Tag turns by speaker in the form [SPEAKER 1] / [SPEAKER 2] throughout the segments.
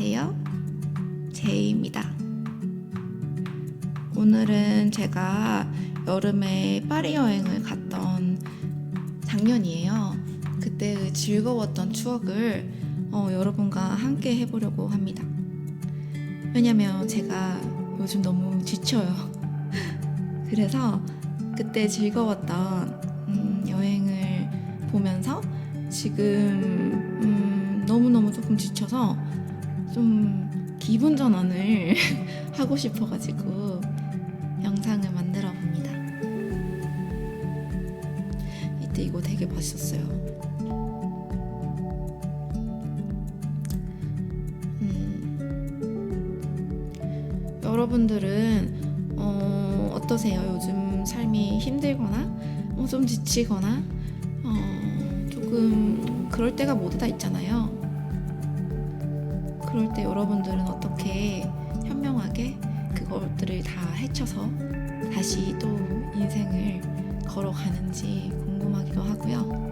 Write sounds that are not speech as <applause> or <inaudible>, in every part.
[SPEAKER 1] 안녕하세요. 제이입니다. 오늘은 제가 여름에 파리 여행을 갔던 작년이에요. 그때 그 즐거웠던 추억을 어, 여러분과 함께 해보려고 합니다. 왜냐면 제가 요즘 너무 지쳐요. <laughs> 그래서 그때 즐거웠던 음, 여행을 보면서 지금 음, 너무너무 조금 지쳐서 좀 기분 전환을 <laughs> 하고 싶어가지고 영상을 만들어 봅니다. 이때 이거 되게 맛있었어요. 음, 여러분들은 어, 어떠세요? 요즘 삶이 힘들거나 어, 좀 지치거나 어, 조금 그럴 때가 모두 다 있잖아요. 그럴 때 여러분들은 어떻게 현명하게 그것들을 다 헤쳐서 다시 또 인생을 걸어가는지 궁금하기도 하고요.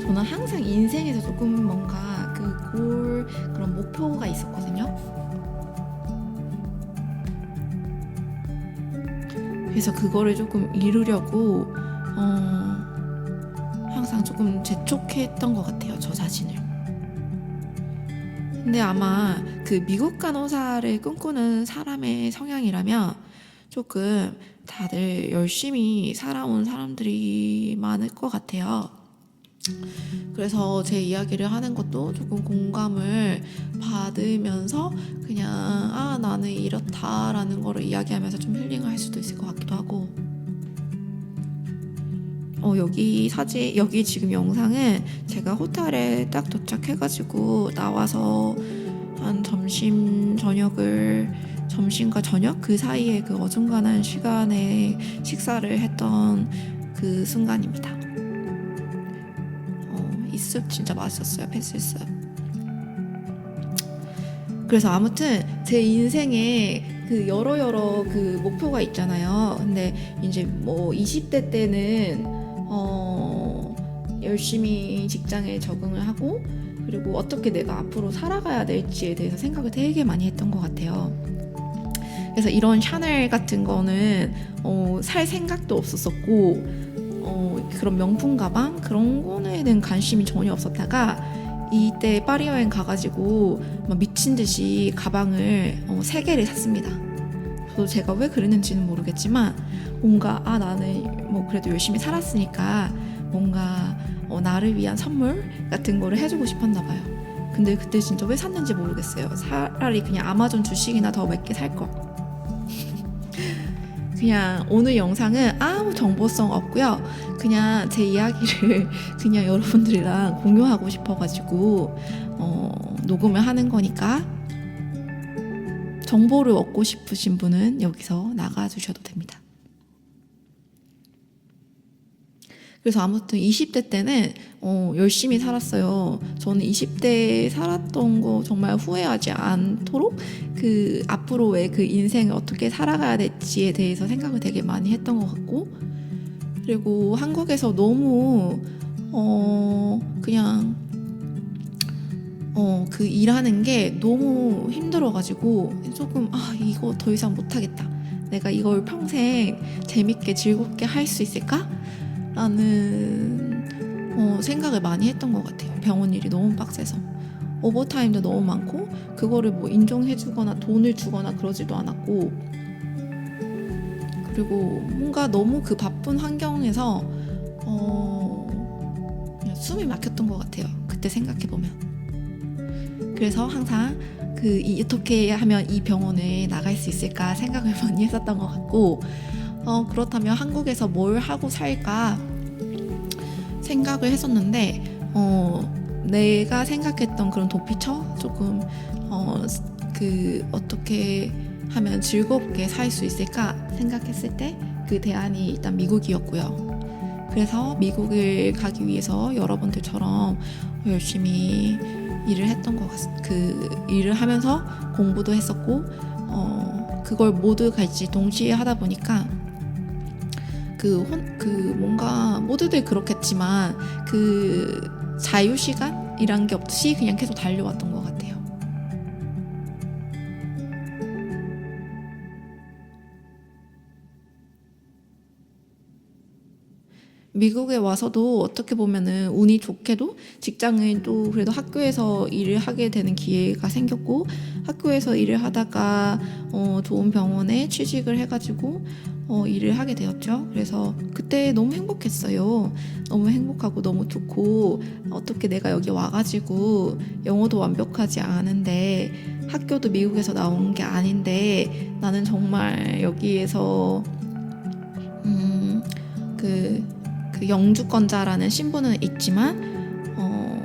[SPEAKER 1] 저는 항상 인생에서 조금 뭔가 그 골 그런 목표가 있었거든요. 그래서 그거를 조금 이루려고 어, 조금 재촉했던 것 같아요 저 자신을. 근데 아마 그 미국 간호사를 꿈꾸는 사람의 성향이라면 조금 다들 열심히 살아온 사람들이 많을 것 같아요. 그래서 제 이야기를 하는 것도 조금 공감을 받으면서 그냥 아 나는 이렇다라는 거를 이야기하면서 좀 힐링을 할 수도 있을 것 같기도 하고 어 여기 사진 여기 지금 영상은 제가 호텔에 딱 도착해가지고 나와서 한 점심 저녁을 점심과 저녁 그 사이에 그 어중간한 시간에 식사를 했던 그 순간입니다. 어, 이숲 진짜 맛있었어요 펜슬숲. 그래서 아무튼 제 인생에 그 여러 여러 그 목표가 있잖아요. 근데 이제 뭐 20대 때는 어 열심히 직장에 적응을 하고 그리고 어떻게 내가 앞으로 살아가야 될지에 대해서 생각을 되게 많이 했던 것 같아요. 그래서 이런 샤넬 같은 거는 어, 살 생각도 없었었고 어, 그런 명품 가방 그런 거에는 관심이 전혀 없었다가 이때 파리 여행 가가지고 막 미친 듯이 가방을 어, 세 개를 샀습니다. 저도 제가 왜 그랬는지는 모르겠지만 뭔가 아 나는 뭐 그래도 열심히 살았으니까 뭔가 어, 나를 위한 선물 같은 거를 해주고 싶었나 봐요. 근데 그때 진짜 왜 샀는지 모르겠어요. 차라리 그냥 아마존 주식이나 더 몇 개 살 거. <laughs> 그냥 오늘 영상은 아무 정보성 없고요. 그냥 제 이야기를 <laughs> 그냥 여러분들이랑 공유하고 싶어가지고 어, 녹음을 하는 거니까 정보를 얻고 싶으신 분은 여기서 나가주셔도 됩니다. 그래서 아무튼 20대 때는 어, 열심히 살았어요. 저는 20대 살았던 거 정말 후회하지 않도록 그 앞으로의 그 인생을 어떻게 살아가야 될지에 대해서 생각을 되게 많이 했던 것 같고 그리고 한국에서 너무 어 그냥 어 그 일하는 게 너무 힘들어가지고 조금 아 이거 더 이상 못하겠다. 내가 이걸 평생 재밌게 즐겁게 할 수 있을까? 라는 어, 생각을 많이 했던 것 같아요. 병원 일이 너무 빡세서. 오버타임도 너무 많고, 그거를 뭐 인정해주거나 돈을 주거나 그러지도 않았고, 그리고 뭔가 너무 그 바쁜 환경에서, 어, 숨이 막혔던 것 같아요. 그때 생각해보면. 그래서 항상 그 이- 어떻게 하면 이 병원에 나갈 수 있을까 생각을 <laughs> 많이 했었던 것 같고, 어, 그렇다면 한국에서 뭘 하고 살까 생각을 했었는데, 어, 내가 생각했던 그런 도피처? 조금, 어, 그, 어떻게 하면 즐겁게 살 수 있을까 생각했을 때 그 대안이 일단 미국이었고요. 그래서 미국을 가기 위해서 여러분들처럼 열심히 일을 했던 것 같, 그 일을 하면서 공부도 했었고, 어, 그걸 모두 같이 동시에 하다 보니까 그, 혼, 그 뭔가 모두들 그렇겠지만 그 자유 시간이란 게 없이 그냥 계속 달려왔던 것 같아요. 미국에 와서도 어떻게 보면은 운이 좋게도 직장을 또 그래도 학교에서 일을 하게 되는 기회가 생겼고 학교에서 일을 하다가 어, 좋은 병원에 취직을 해가지고 어, 일을 하게 되었죠. 그래서 그때 너무 행복했어요. 너무 행복하고 너무 좋고 어떻게 내가 여기 와가지고 영어도 완벽하지 않은데 학교도 미국에서 나온 게 아닌데 나는 정말 여기에서 음, 그, 그 영주권자라는 신분은 있지만 어,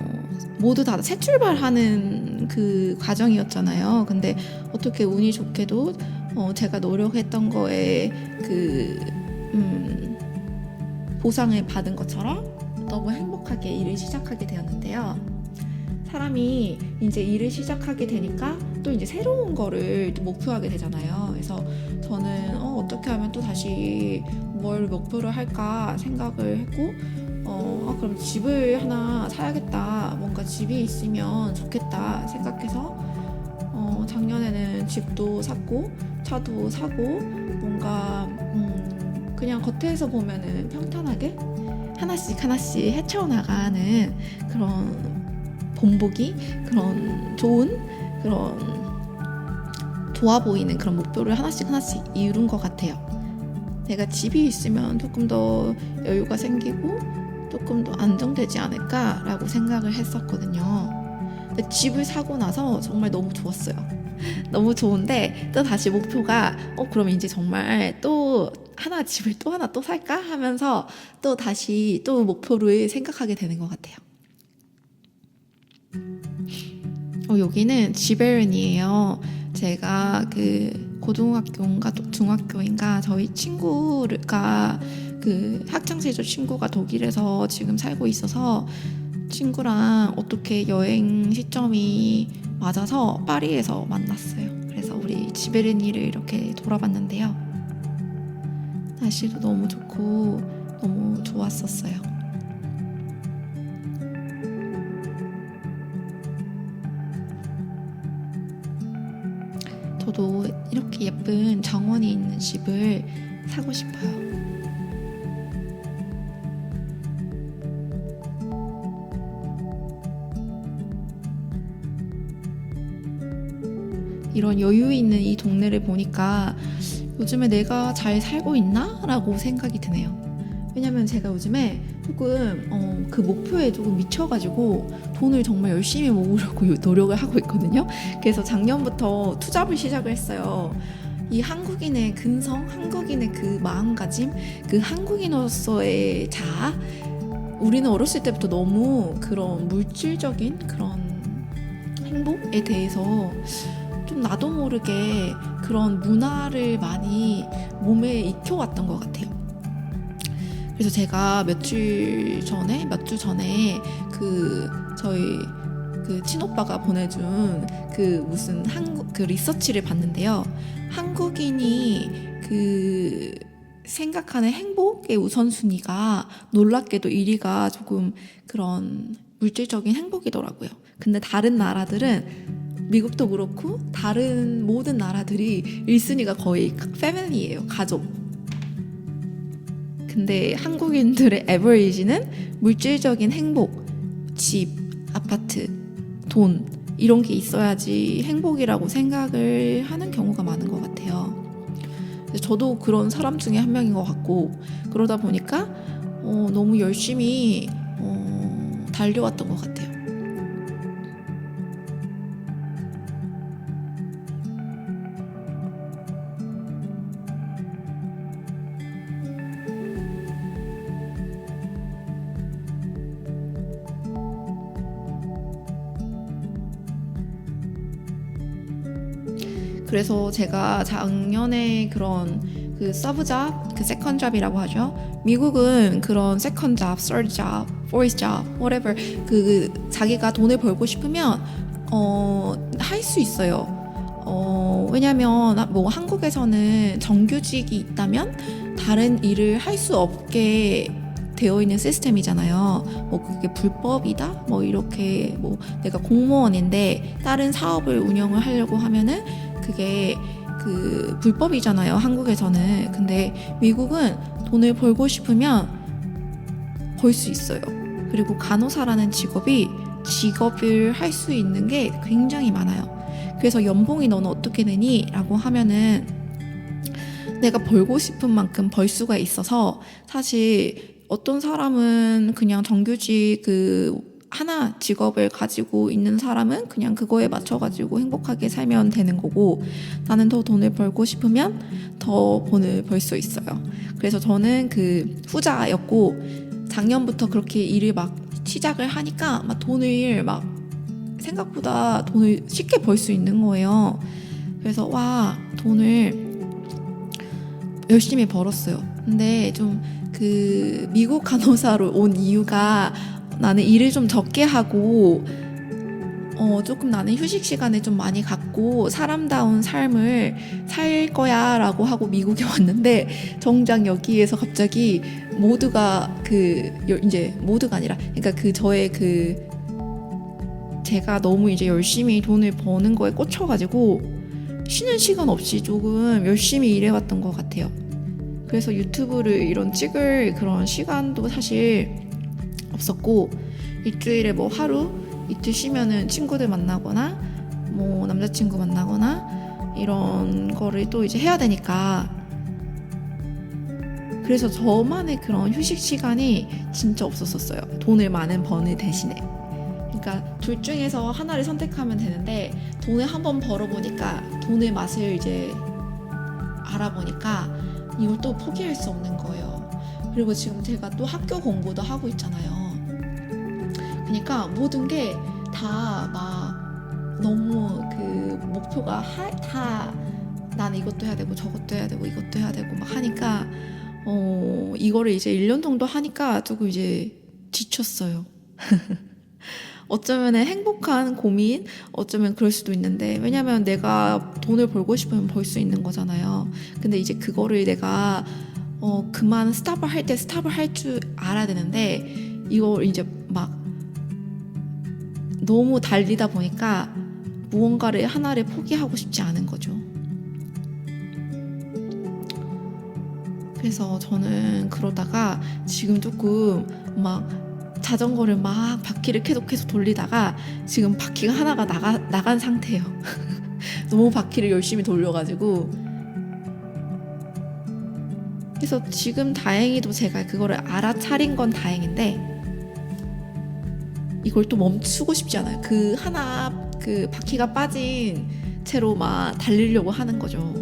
[SPEAKER 1] 모두 다 새 출발하는 그 과정이었잖아요. 근데 어떻게 운이 좋게도 어, 제가 노력했던 거에 그 음, 보상을 받은 것처럼 너무 행복하게 일을 시작하게 되었는데요. 사람이 이제 일을 시작하게 되니까 또 이제 새로운 거를 또 목표하게 되잖아요. 그래서 저는 어, 어떻게 하면 또 다시 뭘 목표를 할까 생각을 했고 어, 아, 그럼 집을 하나 사야겠다. 뭔가 집이 있으면 좋겠다 생각해서 어, 작년에는 집도 샀고 차도 사고 뭔가 음, 그냥 겉에서 보면은 평탄하게 하나씩 하나씩 헤쳐 나가는 그런 본보기 그런 좋은 그런 좋아 보이는 그런 목표를 하나씩 하나씩 이룬 것 같아요. 내가 집이 있으면 조금 더 여유가 생기고 조금 더 안정되지 않을까라고 생각을 했었거든요. 근데 집을 사고 나서 정말 너무 좋았어요. <laughs> 너무 좋은데 또 다시 목표가 어 그럼 이제 정말 또 하나 집을 또 하나 또 살까 하면서 또 다시 또 목표를 생각하게 되는 것 같아요. 어, 여기는 지베른이에요. 제가 그 고등학교인가 또 중학교인가 저희 친구가 그 학창 시절 친구가 독일에서 지금 살고 있어서 친구랑 어떻게 여행 시점이 맞아서 파리에서 만났어요. 그래서 우리 지베르니를 이렇게 돌아봤는데요. 날씨도 너무 좋고 너무 좋았었어요. 예쁜 정원이 있는 집을 사고 싶어요. 이런 여유 있는 이 동네를 보니까 요즘에 내가 잘 살고 있나? 라고 생각이 드네요. 왜냐면 제가 요즘에 조금 어, 그 목표에 조금 미쳐가지고 돈을 정말 열심히 모으려고 <laughs> 노력을 하고 있거든요. 그래서 작년부터 투잡을 시작을 했어요. 이 한국인의 근성, 한국인의 그 마음가짐, 그 한국인으로서의 자아, 우리는 어렸을 때부터 너무 그런 물질적인 그런 행복에 대해서 좀 나도 모르게 그런 문화를 많이 몸에 익혀왔던 것 같아요. 그래서 제가 며칠 전에 몇 주 전에 그 저희 그 친오빠가 보내준 그 무슨 한국 그 리서치를 봤는데요. 한국인이 그 생각하는 행복의 우선순위가 놀랍게도 1위가 조금 그런 물질적인 행복이더라고요. 근데 다른 나라들은 미국도 그렇고 다른 모든 나라들이 1순위가 거의 패밀리예요. 가족. 근데 한국인들의 에버리지는 물질적인 행복, 집, 아파트, 돈 이런 게 있어야지 행복이라고 생각을 하는 경우가 많은 것 같아요. 저도 그런 사람 중에 한 명인 것 같고 그러다 보니까 어, 너무 열심히 어, 달려왔던 것 같아요. 그래서 제가 작년에 그런 그 서브잡, 그 세컨잡이라고 하죠. 미국은 그런 세컨잡, 서드잡, 포이스잡, whatever 그 자기가 돈을 벌고 싶으면 어 할 수 있어요. 어 왜냐면 뭐 한국에서는 정규직이 있다면 다른 일을 할 수 없게 되어 있는 시스템이잖아요. 뭐 그게 불법이다? 뭐 이렇게 뭐 내가 공무원인데 다른 사업을 운영을 하려고 하면은 그게 그 불법이잖아요. 한국에서는. 근데 미국은 돈을 벌고 싶으면 벌 수 있어요. 그리고 간호사라는 직업이 직업을 할 수 있는 게 굉장히 많아요. 그래서 연봉이 너는 어떻게 되니? 라고 하면은 내가 벌고 싶은 만큼 벌 수가 있어서 사실 어떤 사람은 그냥 정규직 그 하나 직업을 가지고 있는 사람은 그냥 그거에 맞춰가지고 행복하게 살면 되는 거고 나는 더 돈을 벌고 싶으면 더 돈을 벌 수 있어요. 그래서 저는 그 후자였고 작년부터 그렇게 일을 막 시작을 하니까 막 돈을 막 생각보다 돈을 쉽게 벌 수 있는 거예요. 그래서 와 돈을 열심히 벌었어요. 근데 좀 그 미국 간호사로 온 이유가 나는 일을 좀 적게 하고 어 조금 나는 휴식 시간을 좀 많이 갖고 사람다운 삶을 살 거야 라고 하고 미국에 <laughs> 왔는데 정작 여기에서 갑자기 모두가 그 여- 이제 모두가 아니라 그러니까 그 저의 그 제가 너무 이제 열심히 돈을 버는 거에 꽂혀가지고 쉬는 시간 없이 조금 열심히 일해왔던 것 같아요. 그래서 유튜브를 이런 찍을 그런 시간도 사실 없었고 일주일에 뭐 하루 이틀 쉬면은 친구들 만나거나 뭐 남자친구 만나거나 이런 거를 또 이제 해야 되니까 그래서 저만의 그런 휴식 시간이 진짜 없었었어요. 돈을 많은 버는 대신에. 그러니까 둘 중에서 하나를 선택하면 되는데 돈을 한번 벌어보니까 돈의 맛을 이제 알아보니까 이걸 또 포기할 수 없는 거예요. 그리고 지금 제가 또 학교 공부도 하고 있잖아요. 그러니까 모든 게 다 막 너무 그 목표가 하, 다 나는 이것도 해야 되고 저것도 해야 되고 이것도 해야 되고 막 하니까 어 이거를 이제 1년 정도 하니까 조금 이제 지쳤어요. <laughs> 어쩌면 행복한 고민, 어쩌면 그럴 수도 있는데, 왜냐면 내가 돈을 벌고 싶으면 벌 수 있는 거잖아요. 근데 이제 그거를 내가, 어, 그만 스탑을 할 때 스탑을 할 줄 알아야 되는데, 이걸 이제 막 너무 달리다 보니까 무언가를 하나를 포기하고 싶지 않은 거죠. 그래서 저는 그러다가 지금 조금 막 자전거를 막 바퀴를 계속 계속 돌리다가 지금 바퀴가 하나가 나가, 나간 상태예요. <laughs> 너무 바퀴를 열심히 돌려가지고. 그래서 지금 다행히도 제가 그거를 알아차린 건 다행인데, 이걸 또 멈추고 싶지 않아요. 그 하나, 그 바퀴가 빠진 채로 막 달리려고 하는 거죠.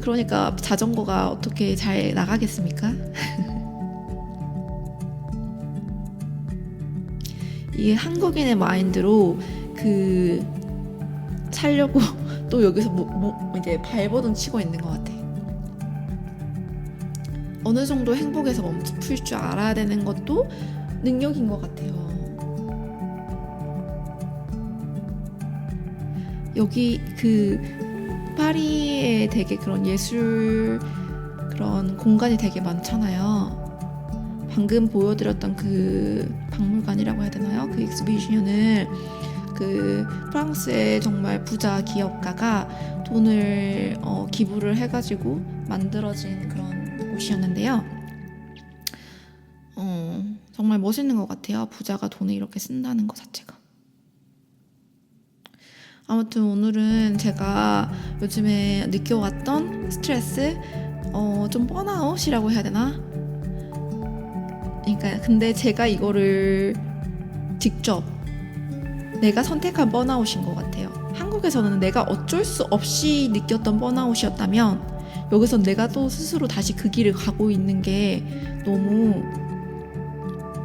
[SPEAKER 1] 그러니까 자전거가 어떻게 잘 나가겠습니까? <laughs> 이 한국인의 마인드로 그 살려고 <laughs> 또 여기서 뭐, 뭐 이제 발버둥 치고 있는 것 같아. 어느 정도 행복에서 멈출 줄 알아야 되는 것도 능력인 것 같아요. 여기 그 파리에 되게 그런 예술 그런 공간이 되게 많잖아요. 방금 보여드렸던 그 박물관이라고 해야 되나요? 그 익스비션을 그 프랑스의 정말 부자 기업가가 돈을 어, 기부를 해가지고 만들어진 그런 곳이었는데요. 어, 정말 멋있는 것 같아요. 부자가 돈을 이렇게 쓴다는 것 자체가. 아무튼 오늘은 제가 요즘에 느껴왔던 스트레스, 어, 좀 번아웃이라고 해야 되나? 그러니까 근데 제가 이거를 직접 내가 선택한 번아웃인 것 같아요. 한국에서는 내가 어쩔 수 없이 느꼈던 번아웃이었다면 여기서 내가 또 스스로 다시 그 길을 가고 있는 게 너무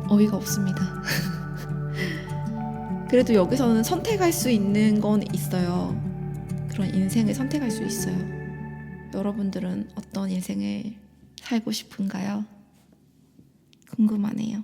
[SPEAKER 1] 어이가 없습니다. <laughs> 그래도 여기서는 선택할 수 있는 건 있어요. 그런 인생을 선택할 수 있어요. 여러분들은 어떤 인생을 살고 싶은가요? 궁금하네요.